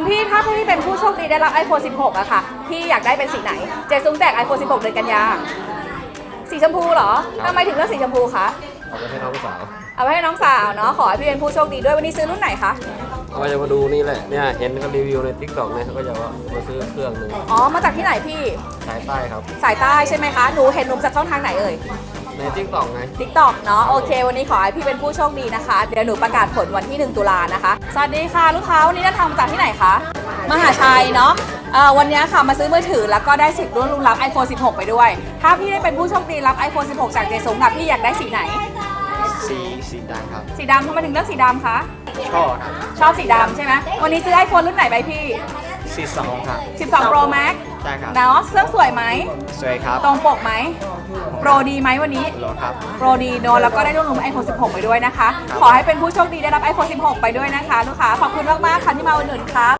คุณพี่ถ้าพี่เป็นผู้โชคดีได้รับ iPhone 16อะค่ะ พี่อยากได้เป็นสีไหน เจซุ้งแจก iPhone 16เดือนกันยา สีชมพูเหรอทำไมถึงเลือกสีชมพูคะ เอาไปให้น้องสาว เอาไว้ให้น้องสาวเนาะ ขอให้พี่เป็นผู้โชคดีด้วย วันนี้ซื้อรุ่นไหนคะเขาจะมาดูนี่แหละ เนี่ยเห็นเขารีวิวในทิกตอกเนี่ยเขาก็จะว่ามาซื้อเครื่องหนึ่งอ๋อ มาจากที่ไหนพี่ สายใต้ครับ สายใต้ใช่ไหมคะ หนูเห็นหนุ่มจากช่องทางไหนเอ่ย ในทิกตอกไง ทิกตอกเนาะโอเค วันนี้ขอให้พี่เป็นผู้โชคดีนะคะ เดี๋ยวหนูประกาศผลวันที่ 1 ตุลานะคะ สวัสดีค่ะลูกค้าวันนี้เดินทางมาจากที่ไหนคะ มหาชัยเนาะเอ่อวันนี้ค่ะมาซื้อมือถือแล้วก็ได้สิทธิ์ร่วมรุ้นรับ iPhone 16 ไปด้วย ถ้าพี่ได้เป็นผู้โชคดีรับ iPhone 16 จากเจสงกับพี่อยากได้สีไหน สีสีดำครับ สีดำทำไมถึงเลือกสีดำคะ ชอบครับชอบสีดำใช่ไหมวันนี้ซื้อ iPhone รุ่นไหนไปพี่ สีสองครับ 12 Pro Max ใช่ครับ เนาะเครื่องสวยไหม สวยครับตรงปกไหม โปรดีไหมวันนี้โหลครับ โปรดีโดนแล้วก็ได้ร่วมรุ้น iPhone 16 ไปด้วยนะคะ ขอให้เป็นผู้โชคดีได้รับ iPhone 16 ไปด้วยนะคะ ลูกค้า ขอบคุณมากๆค่ะที่มาอุดหนุนครับ